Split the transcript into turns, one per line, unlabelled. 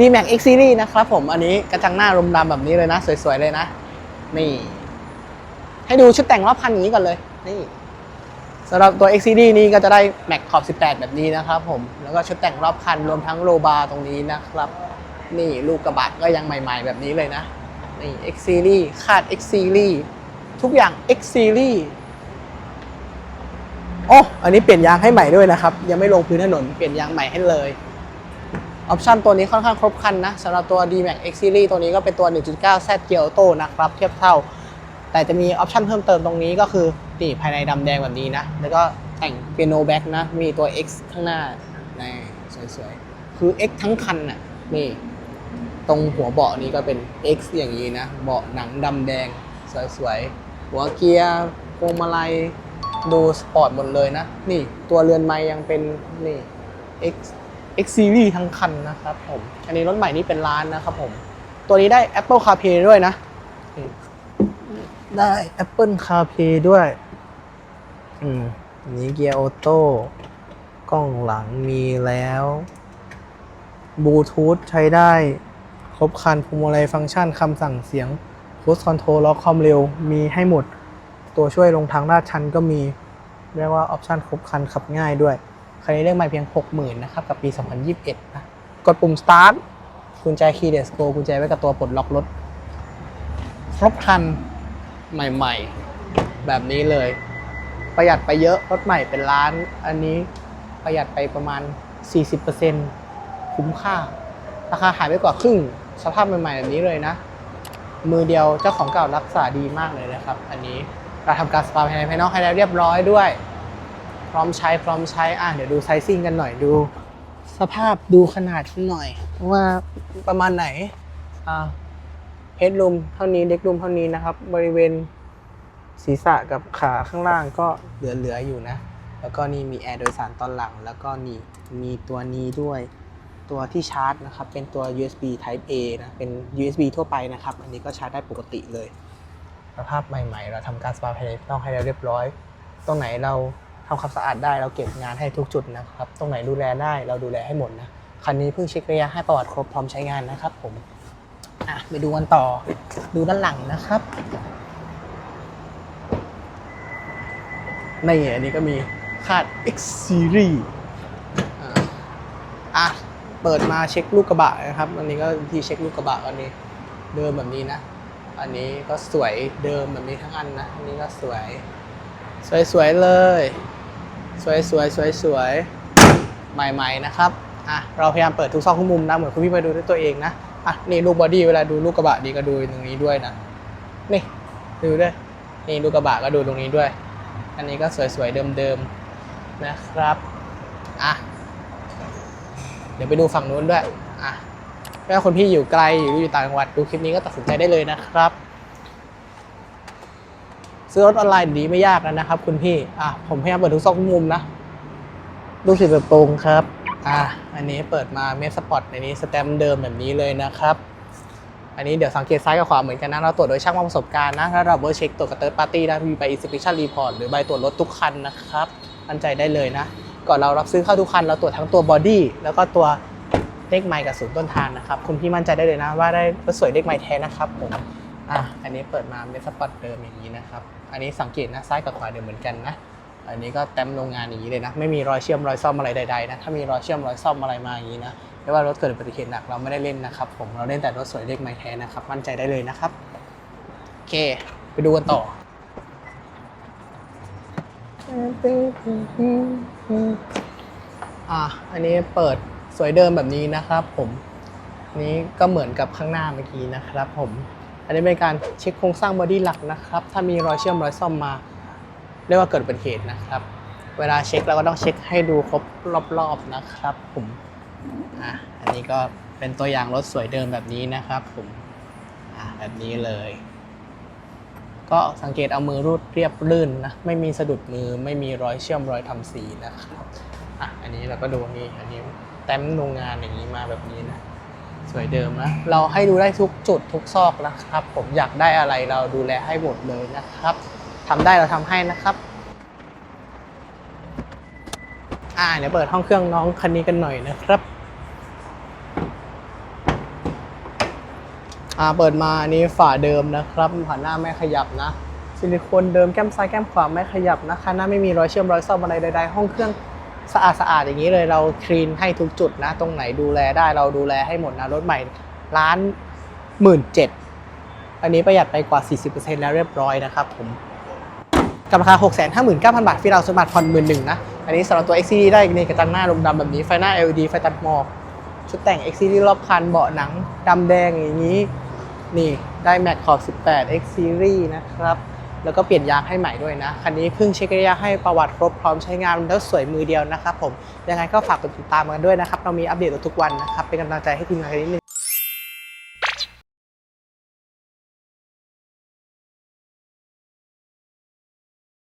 D Max X Series นะครับผมอันนี้กระจังหน้ารมดำแบบนี้เลยนะ สวยๆเลยนะ นี่ ให้ดูชุดแต่งรอบคันนี้ก่อนเลย นี่สำหรับตัว X Series นี้ก็จะได้แม็กขอบ 18 แบบนี้นะครับผมแล้วก็ชุดแต่งรอบคันรวมทั้งโลบาร์ตรงนี้นะครับ นี่ลูกกระบะก็ยังใหม่ ๆ แบบนี้เลยนะนี่ X Series คาด X Series ทุกอย่าง X Series โอ้ อันนี้เปลี่ยนยางให้ใหม่ด้วยนะครับ ยังไม่ลงพื้นถนน เปลี่ยนยางใหม่ให้เลย ออปชันตัวนี้ค่อนข้างครบครันนะสำหรับตัว D-Max X Series ตัวนี้ก็เป็นตัว 1.9 Z Gear Auto นะครับเทียบเท่า แต่จะมีออปชันเพิ่มเติมตรงนี้ก็คือนี่ภายในดำแดงแบบนี้นะ แล้วก็แต่งเปียโนแบ็กนะ มีตัว X ข้างหน้าในสวยๆ คือ X ทั้งคันน่ะนี่ ตรงหัวเบาะนี้ก็เป็น X อย่างนี้นะ เบาะหนังดำแดงสวยๆ หัวเกียร์พวงมาลัยดูสปอร์ตหมดเลยนะ นี่ตัวเรือนไม้ยังเป็นนี่ X X Series ทั้งคันนะครับผมอันนี้รถใหม่นี่เป็นล้านนะครับผม ตัวนี้ได้ Apple CarPlay ด้วยนะ ได้ Apple CarPlay ด้วย อืมอันนี้เกียร์ออโต้กล้องหลังมีแล้วบลูทูธใช้ได้ ครบคันพวงมาลัยฟังก์ชันคำสั่งเสียง Cruise Control ล็อกความเร็วมีให้หมด ตัวช่วยลงทางลาดชันก็มี เรียกว่าออปชันครบคันขับง่ายด้วย คันนี้เรียกมาเพียง 60,000นะครับกับปี 2021นะกดปุ่ม start กุญแจ key let's go กุญแจไว้กับตัวปลดล็อกรถ ครบคันใหม่ๆ แบบนี้เลย ประหยัดไปเยอะรถใหม่เป็นล้าน อันนี้ประหยัดไปประมาณ 40%คุ้มค่า ราคาหายไปกว่าครึ่ง สภาพใหม่ๆ แบบนี้เลยนะ มือเดียวเจ้าของเก่ารักษาดีมากเลยนะครับ อันนี้เราทำการสปาภายในภายนอกให้แล้วเรียบร้อยด้วย พร้อมใช้พร้อมใช้อะเดี๋ยวดูไซซิ่งกันหน่อยดู สภาพดูขนาดกันหน่อย ว่าประมาณไหนอ่าเฮดรูมเท่านี้เด็กรูมเท่านี้นะครับ บริเวณศีรษะกับขาข้างล่างก็เหลือๆอยู่นะ แล้วก็นี่มีแอร์โดยสารตอนหลัง แล้วก็นี่มีตัวนี้ด้วยตัวที่ชาร์จนะครับ เป็นตัว USB Type A นะ เป็น USB ทั่วไปนะครับ อันนี้ก็ชาร์จได้ปกติเลย สภาพใหม่ๆ เราทำการสปาภายในนอกให้เราเรียบร้อย ตรงไหนเรา ทำความสะอาดได้เราเก็บงานให้ทุกจุดนะครับ ตรงไหนดูแลได้เราดูแลให้หมดนะ คันนี้เพิ่งเช็คระยะให้ประวัติครบพร้อมใช้งานนะครับผมอะไปดูกันต่อ ดูด้านหลังนะครับนี่อันนี้ก็มีคาด X Series อะอะเปิดมาเช็คลูกกระบะนะครับ อันนี้ก็ที่เช็คลูกกระบะอันนี้เดิมแบบนี้นะ อันนี้ก็สวยเดิมแบบนี้ทั้งอันนะ อันนี้ก็สวย สวยๆเลย สวยๆสวยๆสวยใหม่ ๆ นะครับอะเราพยายามเปิดทุกซอกทุกมุมนะ เหมือนคุณพี่ไปดูด้วยตัวเองนะอะนี่ลูกบอดี้เวลาดูลูกกระบะดีก็ดูตรงนี้ด้วยนะ นี่ดูด้วย นี่ลูกกระบะก็ดูตรงนี้ด้วย อันนี้ก็สวยๆเดิมๆนะครับอะเดี๋ยวไปดูฝั่งนู้นด้วยอะถ้าคนพี่อยู่ไกลหรืออยู่ต่างจังหวัดดูคลิปนี้ก็ตัดสินใจได้เลยนะครับ ซื้อรถออนไลน์ดีไม่ยากแล้วนะครับ คุณพี่ อะผมพยายามเปิดทุกซอกทุกมุมนะดูสิแบบตรงครับ อะอันนี้เปิดมาเมสสปอตในนี้สแตมป์เดิมแบบนี้เลยนะครับ อันนี้เดี๋ยวสังเกตซ้ายกับขวาเหมือนกันนะ เราตรวจโดยช่างประสบการณ์นะถ้าเราเบอร์เช็คตรวจกับเติร์ดปาร์ตี้นะมีใบ inspection report หรือใบตรวจรถทุกคันนะครับมั่นใจได้เลยนะ ก่อนเรารับซื้อเข้าทุกคันเราตรวจทั้งตัวบอดี้แล้วก็ตัวเลขไมล์กับศูนย์ต้นทางนะครับ คุณพี่มั่นใจได้เลยนะ ว่าได้รถสวยเลขไมล์แท้นะครับผมอะอันนี้เปิดมาเมสสปอตเดิมอย่างนี้นะครับ อันนี้สังเกตนะซ้ายกับขวาเดิมเหมือนกันนะ อันนี้ก็เต็มโรงงานอย่างนี้เลยนะ ไม่มีรอยเชื่อมรอยซ่อมอะไรใดๆนะ ถ้ามีรอยเชื่อมรอยซ่อมอะไรมาอย่างนี้นะไม่ว่ารถเกิดอุบัติเหตุหนักเราไม่ได้เล่นนะครับ ผม เราเล่นแต่รถสวยเลขไมล์แท้นะครับ มั่นใจได้เลยนะครับ โอเค ไปดูกันต่ออะอันนี้เปิดสวยเดิมแบบนี้นะครับ ผม นี้ก็เหมือนกับข้างหน้าเมื่อกี้นะครับ ผม อันนี้เป็นการเช็คโครงสร้างบอดี้หลักนะครับ ถ้ามีรอยเชื่อมรอยซ่อมมา เรียกว่าเกิดอุบัติเหตุนะครับ เวลาเช็คเราก็ต้องเช็คให้ดูครบรอบๆนะครับ ผมอะอันนี้ก็เป็นตัวอย่างรถสวยเดิมแบบนี้นะครับผมอะแบบนี้เลย ก็สังเกตเอามือรูดเรียบลื่นนะไม่มีสะดุดมือไม่มีรอยเชื่อมรอยทำสีนะครับอะอันนี้เราก็ดูนี่อันนี้แต้มโรงงานอย่างนี้มาแบบนี้นะ สวยเดิมนะ เราให้ดูได้ทุกจุดทุกซอกนะครับ ผมอยากได้อะไรเราดูแลให้หมดเลยนะครับทำได้เราทำให้นะครับอ่าเดี๋ยวเปิดห้องเครื่องน้องคันนี้กันหน่อยนะครับอ่าเปิดมาอันนี้ฝาเดิมนะครับฝาหน้าไม่ขยับนะ ซิลิโคนเดิมแก้มซ้ายแก้มขวาไม่ขยับนะคันหน้าไม่มีรอยเชื่อมรอยซ่อมอะไรใดๆห้องเครื่อง สะอาดสะอาดอย่างนี้เลยเราคลีนให้ทุกจุดนะ ตรงไหนดูแลได้เราดูแลให้หมดนะรถใหม่ล้านหมื่นเจ็ดอันนี้ประหยัดไปกว่า 40%แล้วเรียบร้อยนะครับผมกับราคา 6 5 9 0 0 0 บาทที่เราสมัครผ่อนหมื่นหนึ่งนะ อันนี้สำหรับตัว XCD ได้ในกระจังหน้าลมดำแบบนี้ ไฟหน้า LED ไฟตัดหมอก ชุดแต่ง XCD รอบคันเบาะหนังดำแดงอย่างนี้ นี่ได้แม็กขอบ 18 X Series นะครับ แล้วก็เปลี่ยนยางให้ใหม่ด้วยนะ คันนี้เพิ่งเช็คระยะให้ประวัติครบพร้อมใช้งานแล้วสวยมือเดียวนะครับผม ยังไงก็ฝากกดติดตามกันด้วยนะครับ เรามีอัปเดตทุกวันนะครับ เป็นกำลังใจให้ทีมงานนิดนึง